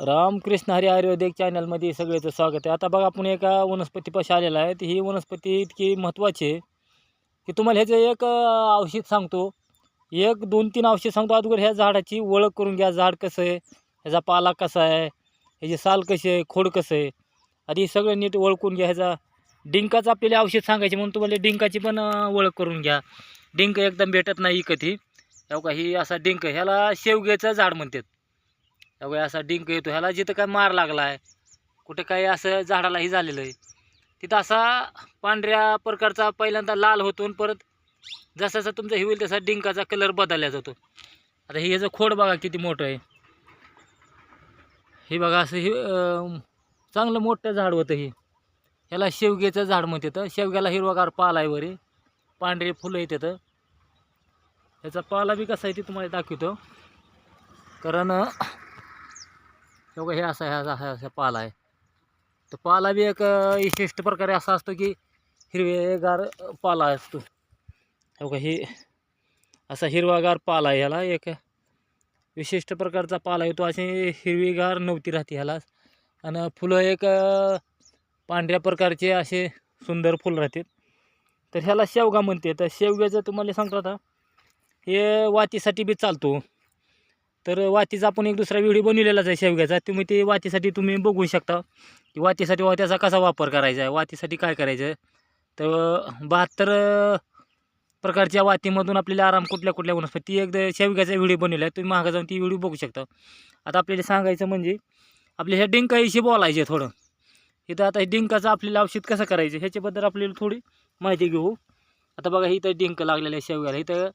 रामकृष्ण हरी आयुर्वेदिक चॅनलमध्ये सगळ्याचं स्वागत आहे. आता बघा आपण एका वनस्पतीपाशी आलेला आहे. तर ही वनस्पती इतकी महत्त्वाची आहे की तुम्हाला ह्याचं एक औषध सांगतो. एक दोन तीन औषध सांगतो. अगोदर ह्या झाडाची ओळख करून घ्या. झाड कसं आहे? ह्याचा पाला कसा आहे? ह्याची साल कशी आहे? खोड कसं आहे? आधी सगळं नीट ओळखून घ्या ह्याचा. डिंकाचं आपल्याला औषध सांगायचे म्हणून तुम्हाला डिंकाची पण ओळख करून घ्या. डिंक एकदम भेटत नाही इकत ही. हो का ही असा डिंक ह्याला शेवग्याचं झाड म्हणतात. तेव्हा असा डिंक येतो ह्याला जिथं काय मार लागला आहे कुठे काही असं झाडालाही झालेलं आहे. तिथं असा पांढऱ्या प्रकारचा पहिल्यांदा लाल होतो आणि परत जसा जसा तुमचा हे होईल तसा डिंकाचा कलर बदलला जातो. आता हे ह्याचं खोड बघा किती मोठं आहे. हे बघा असं हे चांगलं मोठं झाड होतं हे. ह्याला शेवग्याचं झाड म्हणतात शेवग्याला हिरवागार पाला आहे वरे. पांढरे फुलं येतात ह्याचा पाला बी कसा आहे ते तुम्हाला दाखवतो. कारण हे बघा हे असा ह्या हा असा पाला आहे. तर पाला बी एक विशिष्ट प्रकारे असा असतो की हिरवेगार पाला असतो. हे बघा असा हिरवागार पाला आहे ह्याला एक विशिष्ट प्रकारचा पाला येतो अशी हिरवीगार नव्हती राहते ह्याला. आणि फुलं एक पांढऱ्या प्रकारचे असे सुंदर फुलं राहतात. तर ह्याला शेवगा म्हणते तर शेवग्याचं तुम्हाला सांगतो आता हे वातीसाठी बी चालतो. तर वातीचा आपण एक दुसरा व्हिडिओ बनवलेलाच आहे शेवग्याचा. तुम्ही ते वातीसाठी तुम्ही बघू शकता. की वातीसाठी वात्याचा कसा वापर करायचा आहे वातीसाठी काय करायचं? आहे तर बहात्तर प्रकारच्या वातीमधून आपल्याला आराम कुठल्या कुठल्या वनस्पती एकदा शेवग्याचा व्हिडिओ बनवला आहे तुम्ही मागं जाऊन ती व्हिडिओ बघू शकता. आता आपल्याला सांगायचं म्हणजे आपल्या ह्या डिंकाशी बोलायचे थोडं. इथं आता हे डिंकाचं आपल्याला औषध कसं करायचं? ह्याच्याबद्दल आपल्याला थोडी माहिती घेऊ. आता बघा इथं डिंक लागलेलं आहे शेवग्याला. इथं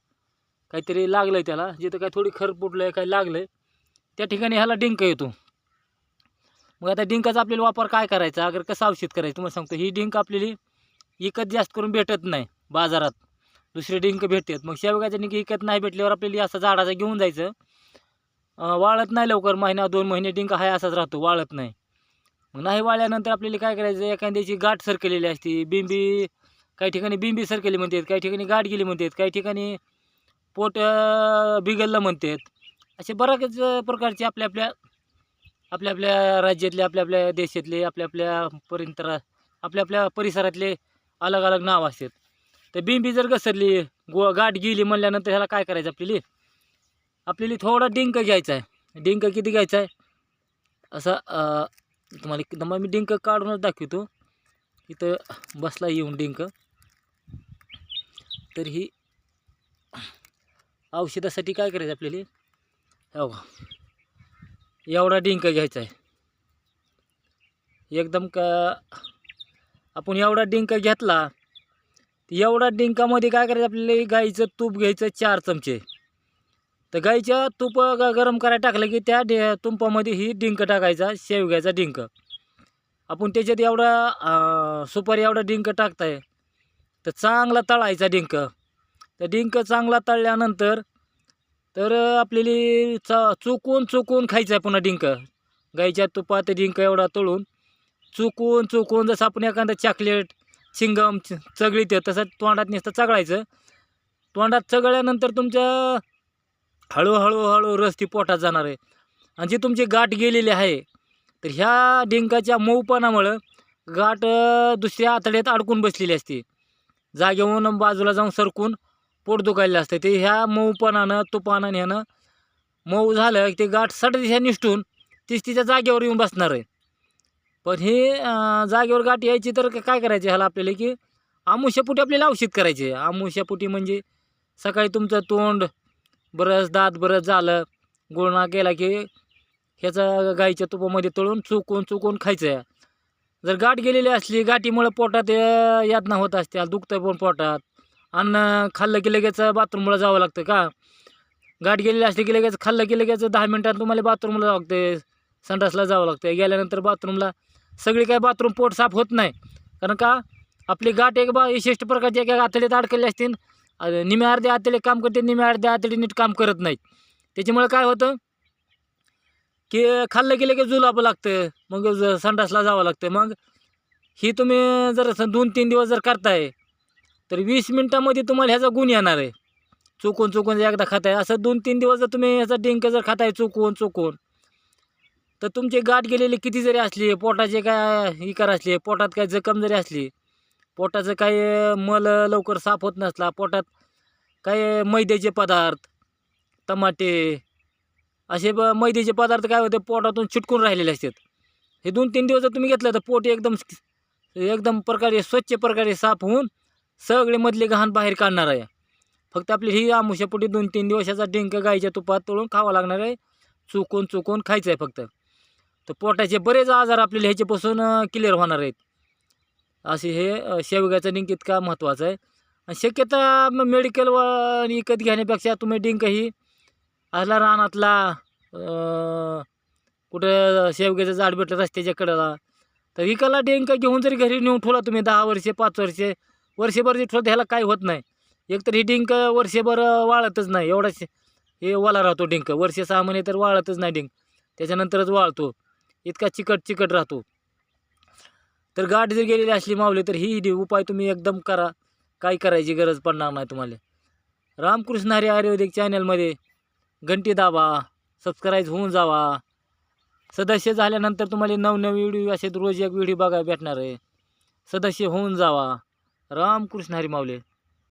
काहीतरी लागलं आहे त्याला जिथं काय थोडी खर फुटलं आहे काही लागलं आहे त्या ठिकाणी ह्याला डिंक येतो. मग आता डिंकाचा आपल्याला वापर काय करायचा? अगर कसं औषध करायचं? तुम्हाला सांगतो ही डिंक आपल्याला विकत जास्त करून भेटत नाही बाजारात. दुसरी डिंक भेटतात. मग शेवगाच्या डिंक इकत नाही भेटल्यावर आपल्याला असं झाडाचं घेऊन जायचं. वाळत नाही लवकर महिना दोन महिने डिंक हाय असाच राहतो वाळत नाही. मग नाही वाळल्यानंतर आपल्याला काय करायचं? एखाद्याची गाठ सरकलेली असते बिंबी काही ठिकाणी बिंबी सरकली म्हणतात काही ठिकाणी गाठ गेली म्हणतात काही ठिकाणी पोट बिघडलं म्हणतात. असे बऱ्याच प्रकारचे आपल्या आपल्या आपल्या आपल्या राज्यातले आपल्या आपल्या देशातले आपल्या आपल्या परिंतरा आपल्या आपल्या परिसरातले अलग अलग नाव असतात. तर बिंबी जर घसरली गो गाठ गेली म्हणल्यानंतर ह्याला काय करायचं आपल्याला? आपल्याला थोडा डिंक घ्यायचा आहे. डिंक किती घ्यायचा आहे? असा तुम्हाला एकदम मी डिंक काढूनच दाखवतो. इथं बसला येऊन डिंक. तर ही औषधासाठी काय करायचं आपल्याला? हो एवढा डिंक घ्यायचा आहे. एकदम का आपण एवढा डिंक घेतला तर एवढा डिंकामध्ये काय करायचं आपल्याला? गाईचं तूप घ्यायचं चार चमचे. तर गाईच्या तूप गरम करायला टाकलं की त्या डे तुपामध्ये ही डिंक टाकायचा शेवग्याचा डिंक. आपण त्याच्यात एवढा सुपारी एवढा डिंक टाकताय तर चांगला तळायचा डिंक. तर डिंक चांगला तळल्यानंतर तर आपल्याला चा चुकून चुकून खायचं आहे पुन्हा डिंक. गाईच्या तुपात डिंक एवढा तळून चुकून चुकून जसं आपण एखादं चॉकलेट चिंगम च- चगळीत तसं तोंडात नुसतं चगळायचं. तोंडात चगळल्यानंतर तुमच्या हळूहळू हळू रस ती पोटात जाणार आहे. आणि जी तुमची गाठ गेलेली आहे तर ह्या डिंकाच्या मऊपणामुळं गाठ दुसऱ्या आतड्यात अडकून बसलेली असते. जागेहून बाजूला जाऊन सरकून पोट दुखायला असतं ते ह्या मऊपणानं तुपानं ह्यानं मऊ झालं की ते गाठ सड दिशा निष्ठून तीच तिच्या जागेवर येऊन बसणार आहे. पण हे जागेवर गाठ यायची तर काय करायचं ह्याला आपल्याला की आमुष्यापुटी आपल्याला औषध करायचे. आमुष्यापुटी म्हणजे सकाळी तुमचं तोंड बरस दात बरस झालं गुळणा केला की ह्याचा गाईच्या तुपामध्ये तळून चुकून चुकून खायचं. आहे जर गाठ गेलेली असली गाठीमुळं पोटात यातना होत असत्या दुखतं पण पोटात. अन्न खाल्लं की लगेच बाथरूमला जावं लागतं का? गाठ गेलेली असली की लगेच खाल्लं की लगेच दहा मिनटात तुम्हाला बाथरूमला जावं लागते संडासला जावं लागतं गेल्यानंतर बाथरूमला सगळी काय बाथरूम पोट साफ होत नाही. कारण का? आपली गाठ एक बा विशिष्ट प्रकारची एका आतडीत अडकलेली असतील निम्या अर्ध्या आतडे काम करते निम्या अर्ध्या आतडी नीट काम करत नाहीत त्याच्यामुळे काय होतं? की खाल्लं की लगेच जुलाबं लागतं मग संडासला जावं लागतं. मग ही तुम्ही जर दोन तीन दिवस जर करताय तर वीस मिनटामध्ये तुम्हाला ह्याचा गुण येणार आहे. चुकून चुकून एकदा खाताय असं दोन तीन दिवस जर तुम्ही ह्याचा डिंक जर खाताय चुकून चुकून तर तुमचे गाठ गेलेले किती जरी असली पोटाचे काय इकार असले पोटात काय जखम जरी असली पोटाचं काय मल लवकर साफ होत नसला पोटात काय मैद्याचे पदार्थ टमाटे असे ब मैद्याचे पदार्थ काय होते पोटातून चिटकून राहिलेले असतात. हे दोन तीन दिवस जर तुम्ही घेतलं तर पोट एकदम एकदम प्रकारे स्वच्छ प्रकारे साफ होऊन सगळे मधले घाण बाहेर काढणार आहे. फक्त आपली ही आमुष्यापोटी दोन तीन दिवसाचा डिंक गाईच्या तुपात तळून खावा लागणार आहे. चुकून चुकून खायचं आहे फक्त. तर पोटाचे बरेच आजार आपल्याला ह्याच्यापासून क्लिअर होणार आहेत. असे हे शेवग्याचं डिंक इतका महत्त्वाचं आहे. आणि शक्यता मेडिकल व विकत घेण्यापेक्षा तुम्ही डिंक ही असला रानातला कुठं शेवग्याचं झाड भेटलं रस्त्याच्या कडेला तर विकायला डिंक घेऊन जरी घरी नेऊन ठेवला तुम्ही दहा वर्षे पाच वर्षे वर्षभर जे ठेवलं ह्याला काही होत नाही. एकतर ही डिंक वर्षभर वाळतच नाही. एवढाच हे वाला राहतो डिंक. वर्ष सहा महिने तर वाळतच नाही डिंक. त्याच्यानंतरच वाळतो. इतका चिकट चिकट राहतो. तर गाठ जर गेलेली असली मावली तर ही डी उपाय तुम्ही एकदम करा. काही करायची गरज पडणार नाही तुम्हाला. रामकृष्ण हरी आयुर्वेदिक चॅनलमध्ये घंटी दाबा सबस्क्राईब होऊन जावा. सदस्य झाल्यानंतर तुम्हाला नवनवी व्हिडिओ असे रोज एक व्हिडिओ बघायला भेटणार आहे. सदस्य होऊन जावा. रामकृष्ण हरी माऊली.